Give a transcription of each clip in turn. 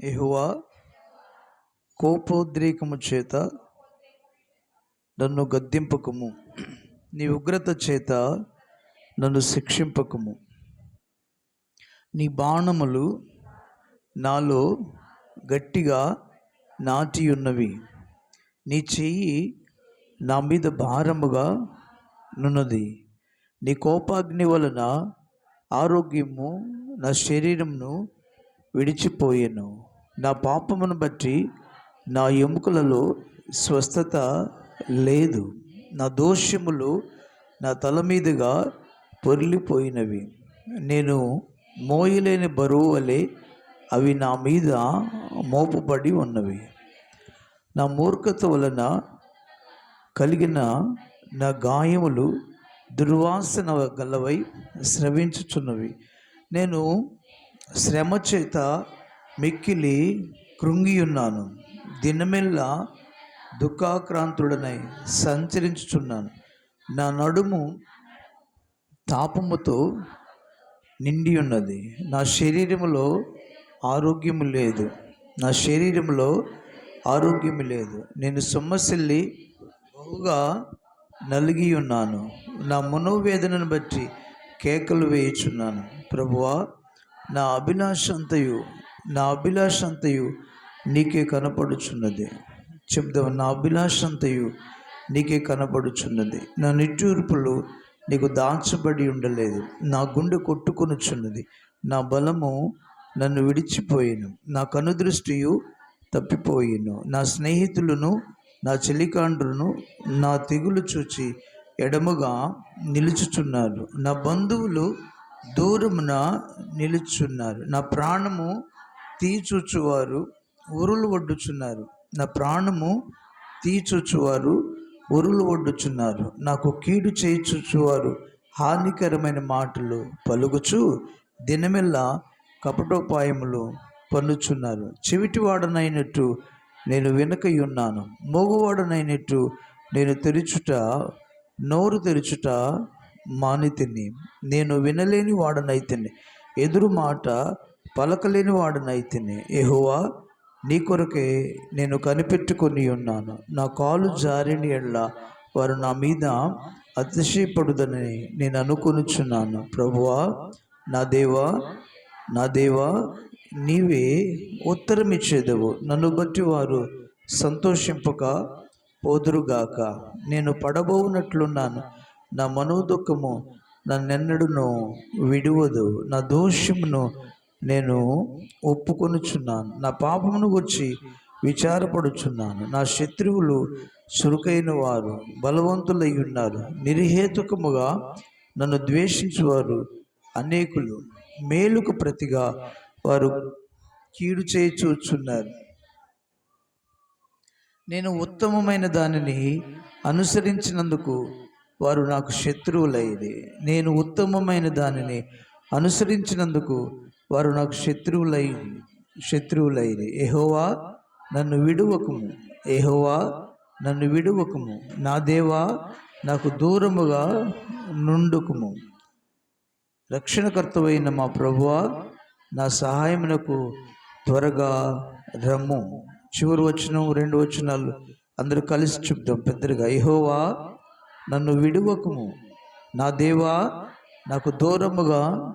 ఎహువా కోపోద్రేకము చేత నన్ను గద్దింపకము. నీ ఉగ్రత చేత నన్ను శిక్షింపకము. నీ బాణములు నాలో గట్టిగా నాటి ఉన్నవి నీ చెయ్యి నా మీద భారముగా నున్నది. నీ కోపాగ్ని వలన ఆరోగ్యము నా శరీరమును విడిచిపోయాను. నా పాపమును బట్టి నా ఎముకలలో స్వస్థత లేదు. నా దోషములు నా తల మీదుగా పొర్లిపోయినవి. నేను మోయలేని బరువు వలె అవి నా మీద మోపుబడి ఉన్నవి. నా మూర్ఖత వలన కలిగిన నా గాయములు దుర్వాసన గలవై స్రవించుచున్నవి. నేను శ్రమ చేత మిక్కిలి కృంగి ఉన్నాను దినమెల్లా దుఃఖాక్రాంతుడనై సంచరించుచున్నాను. నా నడుము తాపముతో నిండి ఉన్నది నా శరీరములో ఆరోగ్యము లేదు. నా శరీరంలో ఆరోగ్యము లేదు. నేను సొమ్మసిల్లి బహుగా నలిగి ఉన్నాను నా మనోవేదనను బట్టి కేకలు వేయుచున్నాను. ప్రభువా నా అభిలాష అంతయు నా అభిలాష అంతయు నీకే కనపడుచున్నది. చెప్దాం నా అభిలాష అంతయు నీకే కనపడుచున్నది. నా నిట్టూర్పులు నీకు దాచబడి ఉండలేదు. నా గుండె కొట్టుకొనుచున్నది. నా బలము నన్ను విడిచిపోయాను. నా కనుదృష్టియు తప్పిపోయాను. నా స్నేహితులను నా చెలికాండ్రును నా తెగులు చూచి ఎడముగా నిలుచుచున్నారు నా బంధువులు దూరమున నిలుచున్నారు. నా ప్రాణము తీచూచువారు ఉరులు ఒడ్డుచున్నారు. నా ప్రాణము తీచూచువారు ఉరులు ఒడ్డుచున్నారు. నాకు కీడు చేయుచుచువారు హానికరమైన మాటలు పలుకుచు దినమెల్లా కపటోపాయములు పన్నుచున్నారు చెవిటివాడనైనట్టు నేను వెనుక మోగువాడనైనట్టు నేను తెరుచుట నోరు తెరుచుట మానితిని. నేను వినలేని వాడనైతిని. ఎదురు మాట పలకలేని వాడనైతిని. ఎహువా నీ కొరకే నేను కనిపెట్టుకొని ఉన్నాను నా కాలు జారిని ఎళ్ళ వారు నా మీద అతిశయపడుదని నేను అనుకొనుచున్నాను. ప్రభువా నా దేవా నా దేవా నీవే ఉత్తరం ఇచ్చేదవు నన్ను బట్టి వారు సంతోషింపక పోదురుగాక. నేను పడబోనట్లున్నాను నా మనోదుఖము నన్నెన్నడను విడువదు. నా దోషమును నేను ఒప్పుకొనుచున్నాను. నా పాపమును గురించి విచారపడుచున్నాను. నా శత్రువులు చురుకైన వారు బలవంతులై ఉన్నారు నిర్హేతుకముగా నన్ను ద్వేషించువారు అనేకులు. మేలుకు ప్రతిగా వారు కీడు చేయచూచున్నారు. నేను ఉత్తమమైన దానిని అనుసరించినందుకు వారు నాకు శత్రువులైది. నేను ఉత్తమమైన దానిని అనుసరించినందుకు వారు నాకు శత్రువులై శత్రువులైది ఏహోవా నన్ను విడువకము. ఏహోవా నన్ను విడువకము. నా దేవా నాకు దూరముగా నుండుకుము. రక్షణకర్తవైన మా ప్రభువా నా సహాయమునకు త్వరగా రమ్ము. చివరి వచనం రెండు వచనాలు అందరూ కలిసి చెప్దాం. పెద్దగా ఇహోవా నన్ను విడువకుము. నా దేవా నాకు దూరముగా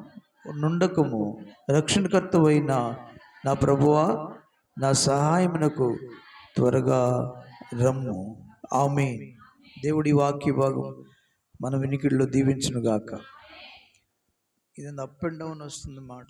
నుండకము. రక్షణకర్తవైన నా ప్రభువా నా సహాయమునకు త్వరగా రమ్ము. ఆమె దేవుడి వాక్య భాగం మన వినికిడిలో దీవించునుగాక. ఇది అప్ అండ్ డౌన్ వస్తుంది మాట.